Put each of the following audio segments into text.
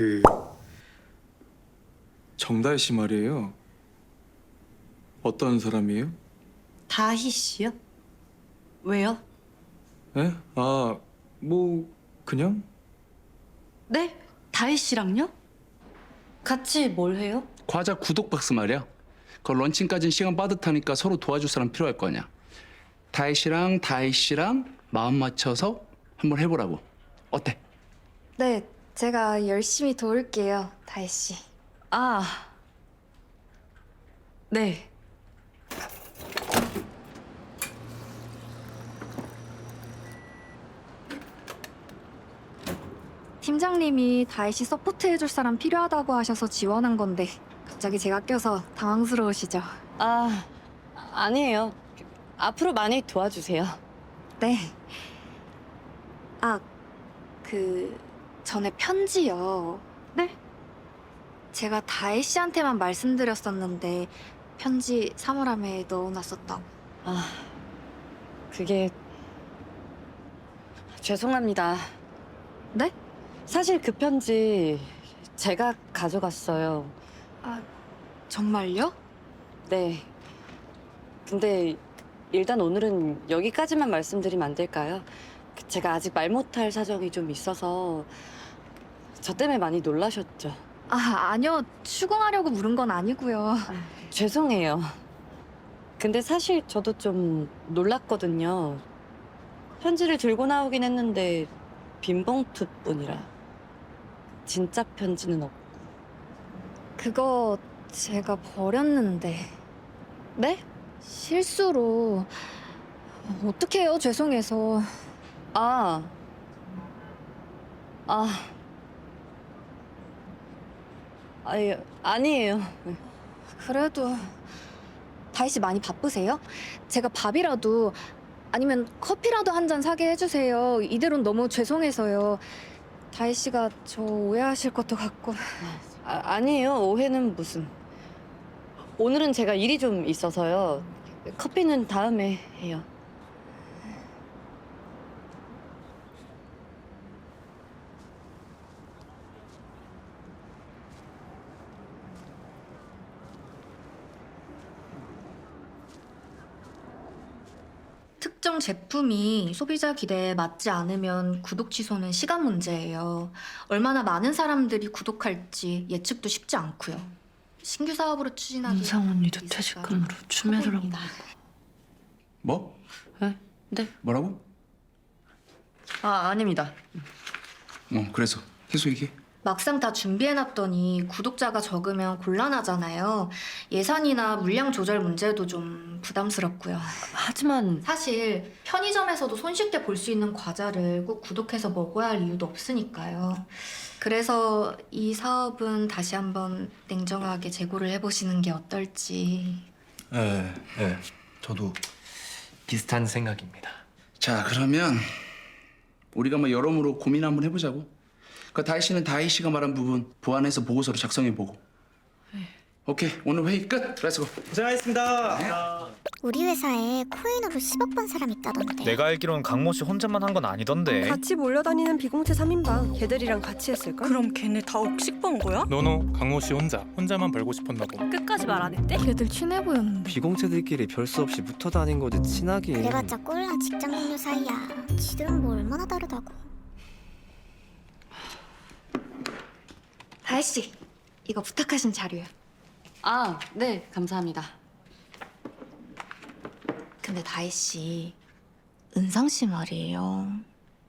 그 정다혜 씨 말이에요. 어떤 사람이에요? 다희 씨요? 왜요? 에? 아, 뭐 그냥 네? 다희 씨랑요? 같이 뭘 해요? 과자 구독 박스 말이야. 그 런칭까지는 시간 빠듯하니까 서로 도와줄 사람 필요할 거 아니야. 다혜 씨랑 다혜 씨랑 마음 맞춰서 한번 해보라고. 어때? 네, 제가 열심히 도울게요, 다혜 씨. 아, 네. 팀장님이 다혜 씨 서포트해줄 사람 필요하다고 하셔서 지원한 건데 갑자기 제가 껴서 당황스러우시죠? 아, 아니에요. 앞으로 많이 도와주세요. 네. 아, 그 전에 편지요. 네? 제가 다혜 씨한테만 말씀드렸었는데 편지 사물함에 넣어놨었다고. 아, 그게 죄송합니다. 네? 사실 그 편지 제가 가져갔어요. 아, 정말요? 네. 근데 일단 오늘은 여기까지만 말씀드리면 안 될까요? 그 제가 아직 말 못할 사정이 좀 있어서 저 때문에 많이 놀라셨죠. 아, 아니요. 추궁하려고 물은 건 아니고요. 죄송해요. 근데 사실 저도 좀 놀랐거든요. 편지를 들고 나오긴 했는데 빈 봉투뿐이라 진짜 편지는 없고. 그거 제가 버렸는데 네? 실수로 어떡해요 죄송해서 아. 아. 아니, 아니에요. 그래도 다희 씨 많이 바쁘세요? 제가 밥이라도 아니면 커피라도 한 잔 사게 해주세요 이대로는 너무 죄송해서요 다희 씨가 저 오해하실 것도 같고 아, 아니에요. 오해는 무슨. 오늘은 제가 일이 좀 있어서요. 커피는 다음에 해요. 특정 제품이 소비자 기대에 맞지 않으면 구독 취소는 시간 문제예요. 얼마나 많은 사람들이 구독할지 예측도 쉽지 않고요. 신규 사업으로 추진하기 은상 언니도 퇴직금으로 커 춤애를 한. 뭐? 네? 네? 뭐라고? 아 아닙니다. 어, 그래서 계속 얘기해. 막상 다 준비해놨더니 구독자가 적으면 곤란하잖아요. 예산이나 물량 조절 문제도 좀 부담스럽고요. 하지만 사실 편의점에서도 손쉽게 볼 수 있는 과자를 꼭 구독해서 먹어야 할 이유도 없으니까요. 그래서 이 사업은 다시 한번 냉정하게 재고를 해보시는 게 어떨지. 네, 네. 저도 비슷한 생각입니다. 자, 그러면 우리가 뭐 여러모로 고민 한번 해보자고. 그 다혜 씨는 다혜 씨가 말한 부분 보완해서 보고서로 작성해보고. 오케이, 오늘 회의 끝. 렛츠고. 고생하셨습니다. 우리 회사에 코인으로 10억 번 사람 있다던데. 내가 알기론 강모 씨 혼자만 한 건 아니던데. 같이 몰려다니는 비공채 3인방 걔들이랑 같이 했을까? 그럼 걔네 다 억식 번 거야? 노노 강모 씨 혼자 혼자만 벌고 싶었나 보. 끝까지 말 안 했대? 걔들 친해 보였는데. 비공채들끼리 별수 없이 붙어 다닌 거지 친하긴. 그래봤자 꼴랑 직장 동료 사이야. 지들은 뭐 얼마나 다르다고. 다혜 씨, 이거 부탁하신 자료요. 아, 네, 감사합니다. 근데 다혜 씨, 은상 씨 말이에요.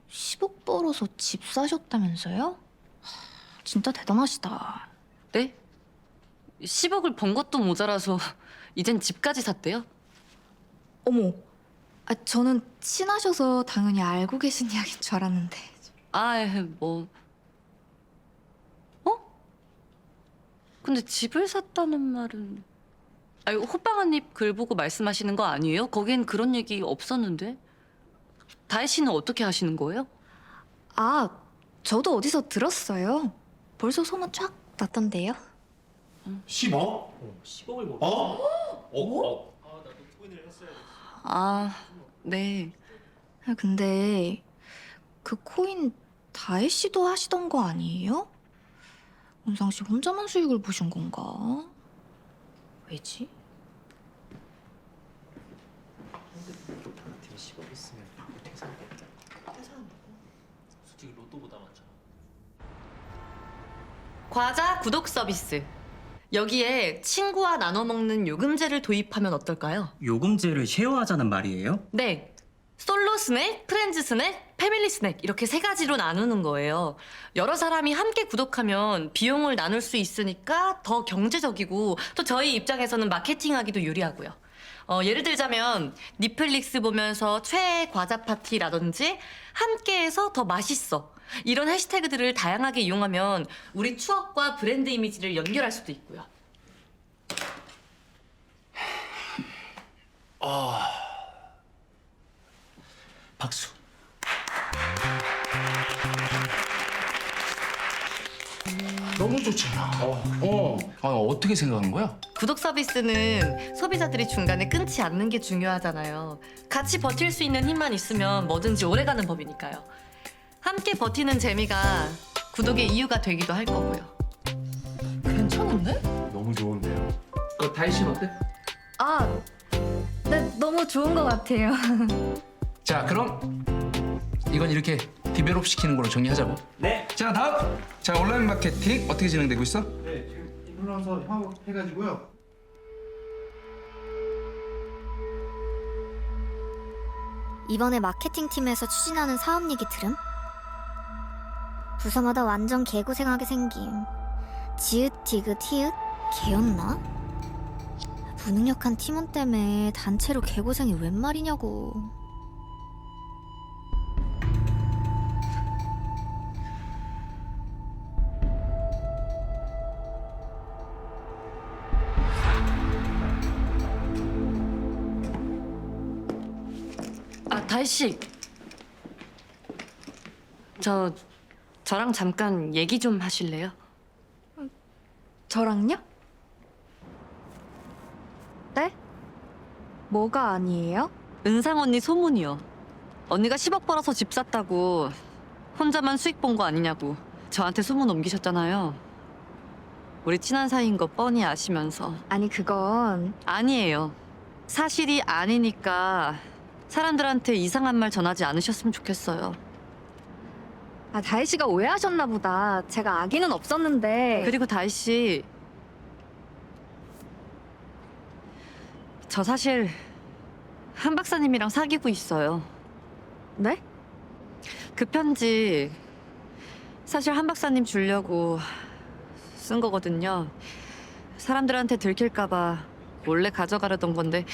10억 벌어서 집 사셨다면서요? 하, 진짜 대단하시다. 네? 10억을 번 것도 모자라서 이젠 집까지 샀대요? 어머, 아, 저는 친하셔서 당연히 알고 계신 이야기인 줄 알았는데. 아, 뭐. 근데 집을 샀다는 말은. 아니, 호빵 한입 글 보고 말씀하시는 거 아니에요? 거긴 그런 얘기 없었는데. 다혜 씨는 어떻게 하시는 거예요? 아, 저도 어디서 들었어요. 벌써 소문 쫙 났던데요. 10억? 10억을 어? 아, 네. 아, 근데 그 코인 다혜 씨도 하시던 거 아니에요? 은상 씨 혼자만 수익을 보신 건가? 왜지? 과자 구독 서비스. 여기에 친구와 나눠 먹는 요금제를 도입하면 어떨까요? 요금제를 쉐어하자는 말이에요? 네. 솔로 스낵, 프렌즈 스낵, 패밀리 스낵 이렇게 세 가지로 나누는 거예요. 여러 사람이 함께 구독하면 비용을 나눌 수 있으니까 더 경제적이고 또 저희 입장에서는 마케팅하기도 유리하고요. 어, 예를 들자면 넷플릭스 보면서 최애 과자 파티라든지 함께해서 더 맛있어 이런 해시태그들을 다양하게 이용하면 우리 추억과 브랜드 이미지를 연결할 수도 있고요. 박수. 좋잖아. 어. 어. 어떻게 생각한 거야? 구독 서비스는 소비자들이 중간에 끊지 않는 게 중요하잖아요. 같이 버틸 수 있는 힘만 있으면 뭐든지 오래가는 법이니까요. 함께 버티는 재미가 구독의 이유가 되기도 할 거고요. 괜찮은데? 너무 좋은데요. 그 다희 씨는 어때? 아, 네, 너무 좋은 것 같아요. 자, 그럼 이건 이렇게 디벨롭 시키는 걸로 정리하자고. 네. 자, 다음. 자, 온라인 마케팅 어떻게 진행되고 있어? 네, 지금 인플루언서 협업해가지고요. 이번에 마케팅 팀에서 추진하는 사업 얘기 들음? 부서마다 완전 개고생하게 생김. 지읒, 디귿, 히읗? 개였나? 무능력한 팀원 때문에 단체로 개고생이 웬 말이냐고. 아, 다희 씨. 저 저랑 잠깐 얘기 좀 하실래요? 저랑요? 네? 뭐가 아니에요? 은상 언니 소문이요. 언니가 10억 벌어서 집 샀다고 혼자만 수익 본 거 아니냐고 저한테 소문 옮기셨잖아요. 우리 친한 사이인 거 뻔히 아시면서 아니, 그건 아니에요. 사실이 아니니까 사람들한테 이상한 말 전하지 않으셨으면 좋겠어요. 아, 다혜 씨가 오해하셨나 보다. 제가 악의는 없었는데. 그리고 다희 씨, 저 사실 한 박사님이랑 사귀고 있어요. 네? 그 편지 사실 한 박사님 주려고 쓴 거거든요. 사람들한테 들킬까봐 몰래 가져가려던 건데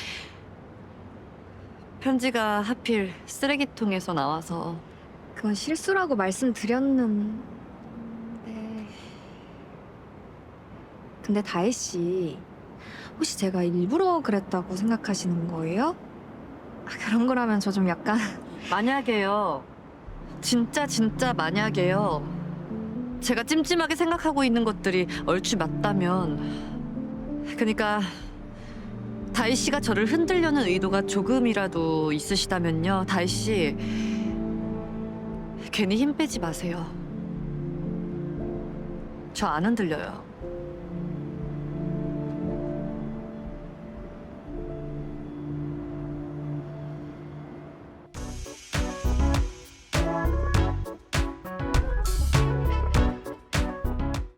편지가 하필 쓰레기통에서 나와서 그건 실수라고 말씀드렸는데. 근데 다혜 씨, 혹시 제가 일부러 그랬다고 생각하시는 거예요? 아, 그런 거라면 저 좀 약간 만약에요. 진짜 진짜 만약에요. 제가 찜찜하게 생각하고 있는 것들이 얼추 맞다면 그러니까 다희 씨가 저를 흔들려는 의도가 조금이라도 있으시다면요. 다희 씨 괜히 힘 빼지 마세요. 저 안 흔들려요.